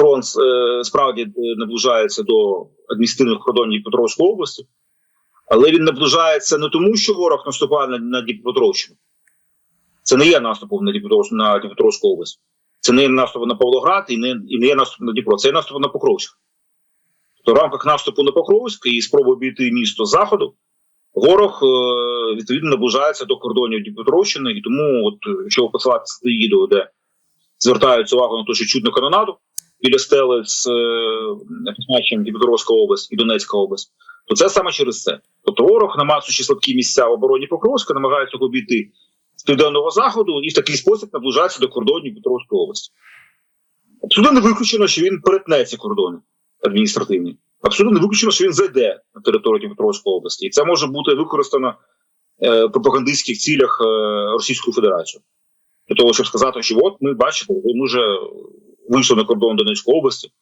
фронт е, справді е, наближається до адміністративних кордонів Дніпропетровської області, але він наближається не тому, що ворог наступає на, Дніпропетровщину. Це не є наступом на Дніпропетровську, на Дніпропетровську область. Це не є наступ на Павлоград і не, і не є наступ на Дніпро. Це є наступ на Покровськ. То в рамках наступу на Покровськ і спроби обійти місто заходу, ворог е, відповідно наближається до кордонів Дніпропетровщини, і тому, от, якщо посилатися відео, де звертаються увагу на те, що чутно канонаду біля стели з е, позначенням Дніпропетровська область і Донецька область, то це саме через це. Тобто ворог, намацуючи слабкі місця в обороні Покровська, намагається обійти з південного заходу і в такий спосіб наближається до кордонів Дніпропетровської області. Абсолютно не виключено, що він перетне ці кордони адміністративні. Абсолютно не виключено, що він зайде на територію Дніпропетровської області, і це може бути використано е, в пропагандистських цілях е, Російською Федерацією. Для того, щоб сказати, що от ми бачите, ми вже вийшли на кордон Донецької області,